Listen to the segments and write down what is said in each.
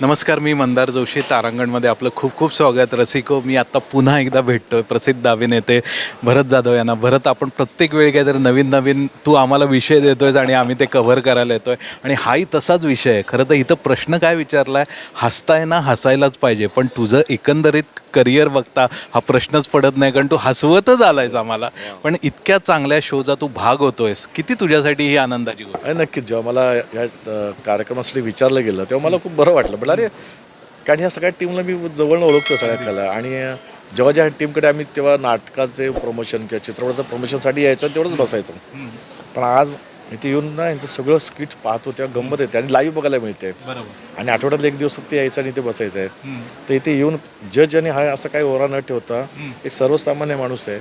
नमस्कार मी मंदार जोशी तारांगणमध्ये आपलं खूप खूप स्वागत. रसिको मी आत्ता पुन्हा एकदा भेटतोय प्रसिद्ध अभिनेते भरत जाधव यांना. भरत आपण प्रत्येक वेळी काहीतरी नवीन नवीन तू आम्हाला विषय देतोयस आणि आम्ही ते कव्हर करायला येतोय. आणि हाही तसाच विषय आहे. खरं तर इथं प्रश्न काय विचारला आहे हसताय ना हसायलाच पाहिजे पण तुझं एकंदरीत करिअर बघता हा प्रश्नच पडत नाही कारण तू हसवतच आलायस आम्हाला. पण इतक्या चांगल्या शोचा तू भाग होतोयस. किती तुझ्यासाठी ही आनंदाची गोष्ट? नक्कीच. जेव्हा मला या कार्यक्रमासाठी विचारलं गेलं तेव्हा मला खूप बरं वाटलं. पण अरे कारण ह्या सगळ्या टीमला मी जवळनं ओळखतो सगळ्या कला आणि जेव्हा ज्या टीमकडे आम्ही तेव्हा नाटकाचे प्रमोशन किंवा चित्रपटाचं प्रमोशनसाठी यायचो तेवढंच बसायचो. पण आज इथे येऊन ना यांचं सगळं स्किट पाहतो तेव्हा गंमत येते आणि लाईव्ह बघायला मिळते. आणि आठवड्यात एक दिवस फक्त यायचं आणि इथे बसायचं आहे. तर इथे येऊन जज आणि हा असं काही ओरा न ठेवता एक सर्वसामान्य माणूस आहे.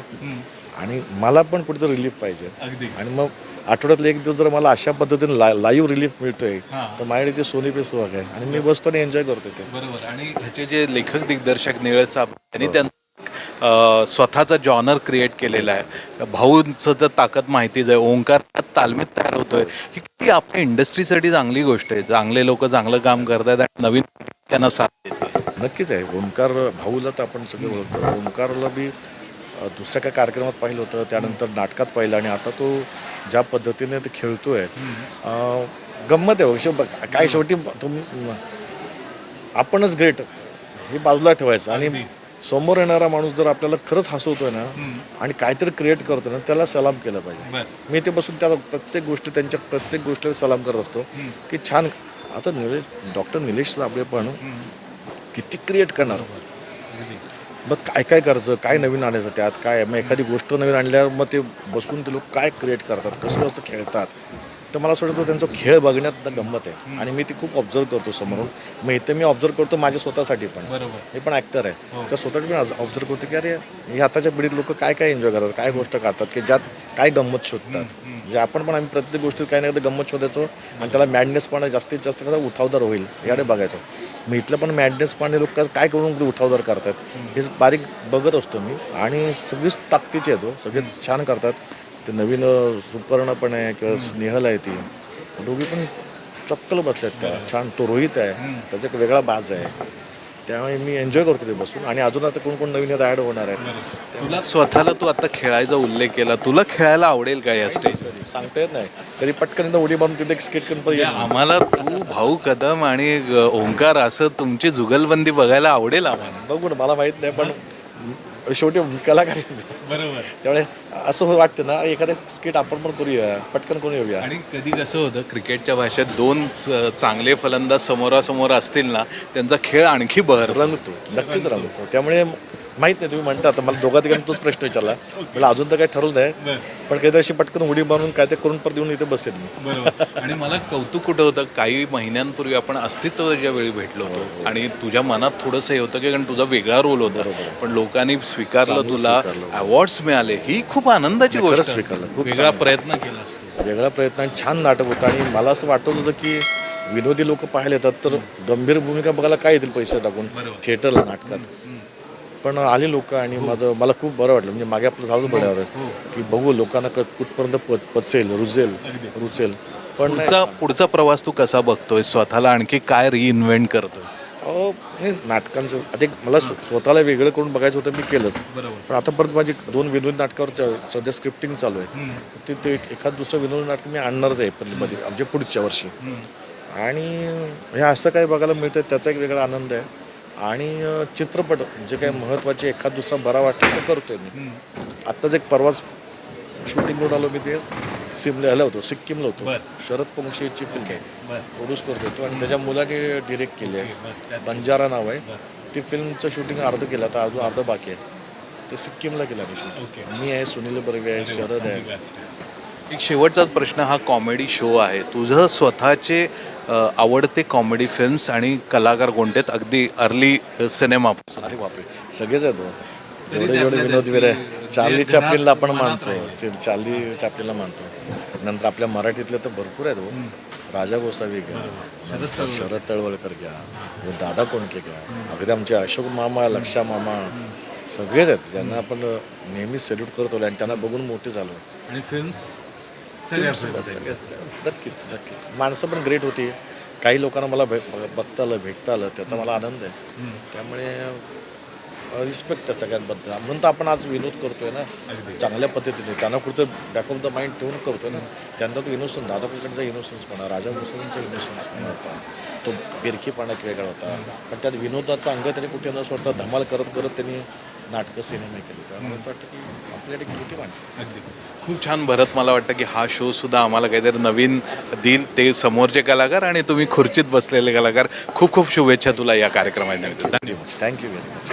आणि मला पण कुठेतरी रिलीफ पाहिजे. अगदी. आणि मग आठवड्यातले एक दिवस जर मला अशा पद्धतीने ला लाईव्ह रिलीफ मिळतोय हां. तर माझ्याकडे ते सोनी पे सुहाग आहे. आणि मी बसतो आणि एन्जॉय करतो ते. बरोबर. आणि ह्याचे जे लेखक दिग्दर्शक निळस साहेब यांनी त्यांना अं, स्वतःचा जॉनर क्रिएट केलेला आहे. भाऊंचं तर ताकद माहितीच आहे. ओंकार तालमीत तयार होतोय. ही किती आपल्या इंडस्ट्रीसाठी चांगली गोष्ट आहे. चांगले लोक चांगलं काम करतात आणि नवीन त्यांना साथ देते नक्कीच आहे. ओंकार भाऊला तर आपण सगळे ओळखतो. ओंकारला बी दुसऱ्या काय कार्यक्रमात पाहिलं होतं त्यानंतर नाटकात पाहिलं आणि आता तो ज्या पद्धतीने ते खेळतोय अ, गंमत आहे शेव काय शेवटी तुम आपणच ग्रेट हे बाजूला ठेवायचं. आणि समोर येणारा माणूस जर आपल्याला खरंच हसवतोय ना आणि काहीतरी क्रिएट करतोय ना त्याला सलाम केला पाहिजे. मी ते बसून त्याला प्रत्येक गोष्टी त्यांच्या प्रत्येक गोष्टीला सलाम करत असतो की छान. आता निलेश डॉक्टर निलेश लाभले पण किती क्रिएट करणार? मग काय काय करायचं? काय नवीन आणायचं त्यात? काय? मग एखादी गोष्ट नवीन आणल्यावर मग ते बसून ते लोक काय क्रिएट करतात? कसं कसं खेळतात? तर मला असं वाटतं त्यांचा खेळ बघण्यात गंमत आहे. आणि मी ती खूप ऑब्झर्व करतो समोरून. मग इथे मी ऑब्झर्व करतो माझ्या स्वतःसाठी पण. मी पण ॲक्टर आहे. तर स्वतःसाठी पण ऑब्झर्व करतो की अरे हे आताच्या पिढीत लोक काय काय एन्जॉय करतात? काय गोष्ट करतात की ज्यात काय गंमत शोधतात? जे आपण पण आम्ही प्रत्येक गोष्टीत काही ना काही गंमत शोधायचो आणि त्याला मॅडनेस पण जास्तीत जास्त कसा उठावदार होईल याकडे बघायचो. मी इथलं पण मॅडनेस पण लोक काय करून उठावदार करतात. हे बारीक बघत असतो मी. आणि सगळीच ताकदीचे येतो सगळे छान करतात. ते नवीन सुपर्ण पण आहे किंवा स्नेहल आहे ती. दोघी पण चक्कल बसल्यात त्या. छान तो रोहित आहे. त्याचा एक वेगळा बाज आहे. त्यामुळे मी एन्जॉय करतो ते बसून. आणि अजून आता कोण कोण नवीन आता ॲड होणार आहेत. तुला स्वतःला तू आता खेळायचा उल्लेख केला. तुला खेळायला आवडेल का या स्टेजवर सांगता येत नाही. कधी पटकन एकदा उडी मारून तिथे एक स्केट करून पण. आम्हाला तू भाऊ कदम आणि ओंकार असं तुमची जुगलबंदी बघायला आवडेल आम्हाला. बघू ना मला माहीत नाही पण शेवटी कलाकार. बरोबर. त्यामुळे असं हो वाटतं ना एखादं स्केट आपण पण करूया पटकन करून येऊया. आणि कधी कसं होतं क्रिकेटच्या भाषेत दोन चांगले फलंदाज समोरासमोर असतील ना त्यांचा खेळ आणखी बहर रंगतो नक्कीच रंगतो. त्यामुळे माहीत नाही तुम्ही म्हणता आता मला दोघा तिघांनी तोच प्रश्न विचारला. मला अजून तर काही ठरवलं नाही पण काहीतरी अशी पटकन उडी मारून काय ते करून परत येऊन इथे बसेल मी. आणि मला कौतुक कुठं होतं काही महिन्यांपूर्वी आपण अस्तित्वाच्या वेळी भेटलो होतो. आणि तुझ्या मनात थोडंसं हे होतं की कारण तुझा वेगळा रोल होता. पण लोकांनी स्वीकारलं तुला अवॉर्ड्स मिळाले ही खूप आनंदाची गोष्ट स्वीकारलं. खूप वेगळा प्रयत्न केला असतो. वेगळा प्रयत्न आणि छान नाटक होतं. आणि मला असं वाटत होतं की विनोदी लोक पाहायला येतात तर गंभीर भूमिका बघायला काय येतील पैसे टाकून? थिएटरला नाटकात. पण आले लोक आणि माझं मला खूप बरं वाटलं. म्हणजे मागे आपलं झालं पडल्यावर की बघू लोकांना क कुठपर्यंत पच पचेल रुजेल रुचेल. पण पुढचा पुढचा प्रवास तू कसा बघतोय? स्वतःला आणखी काय रिइन्व्हेंट करतोय अहो, नाही नाटकांचं आता एक मला स्व- स्वतःला वेगळं करून बघायचं होतं मी केलंच. पण आता परत माझी दोन विनोदी नाटकावर च- सध्या स्क्रिप्टिंग चालू आहे. तर ते- ते एक- एखाद दुसरं विनोदी नाटक मी आणणारच आहे एप्रिलमध्ये म्हणजे पुढच्या वर्षी. आणि हे असं काही बघायला मिळतं त्याचा एक वेगळा आनंद आहे. आणि चित्रपट जे काही महत्त्वाचे एखाद दुसरा बरा वाटला तर करतोय मी. आत्ताच एक परवाच शूटिंग करून आलो मी ते सिमला ह्याला होतो सिक्कीमला होतो. शरद पंक्षीची फिल्म आहे. प्रोड्यूस करतोय तो आणि त्याच्या मुलाने डिरेक्ट केली आहे. बंजारा नाव आहे. ती फिल्मचं शूटिंग अर्ध केलं आता अजून अर्ध बाकी आहे. ते सिक्कीमला केलं आम्ही शूटिंग मी आहे सुनील बर्वे आहे शरद आहे. एक शेवटचाच प्रश्न हा कॉमेडी शो आहे. तुझं स्वतःचे आवडते कॉमेडी फिल्म्स आणि कलाकार कोणते आहेत? अगदी अर्ली सिनेमा अरे बापरे. सगळेच आहेत. जेवढे जेवढे विनोदवीर आहे चार्ली चापलीनला आपण मानतो. चार्ली चापलीनला मानतो. नंतर आपल्या मराठीतले तर भरपूर आहेत हो. राजा गोसावी घ्या. शरद तळवळकर घ्या. दादा कोणके घ्या. अगदी आमचे अशोक मामा लक्षा मामा सगळेच आहेत. ज्यांना आपण नेहमी सल्यूट करतो आणि त्यांना बघून मोठे झालो आणि फिल्म्स नक्कीच नक्कीच. माणसं पण ग्रेट होती. काही लोकांना मला भे बघता आलं भेटता आलं त्याचा मला आनंद आहे. त्यामुळे रिस्पेक्ट त्या सगळ्यांबद्दल. म्हणून तर आपण आज विनोद करतोय ना. चांगल्या पद्धतीने. त्यांना कुठं बॅक ऑफ द माइंड ठेवून करतोय ना. त्यांना तो इनोसन्स दादा कुलकर्णीचा इनोसन्सपणा राजा भोसलेंचा इनोसन्सपणा होता. तो बेरकीपणा एक वेगळा होता. पण त्यात विनोदाचा अंग त्यांनी कुठे न सोडता धमाल करत करत त्यांनी नाटकं सिनेमे केले. त्यामुळे असं वाटतं की आपल्याकडे मोठी माणसं आहेत. खूप छान भरत मला वाटतं की हा शो सुद्धा आम्हाला काहीतरी नवीन देईल ते समोरचे कलाकार आणि तुम्ही खुर्चीत बसलेले कलाकार खूप खूप शुभेच्छा तुला या कार्यक्रमाच्या. धन्यवाद. Thank you very much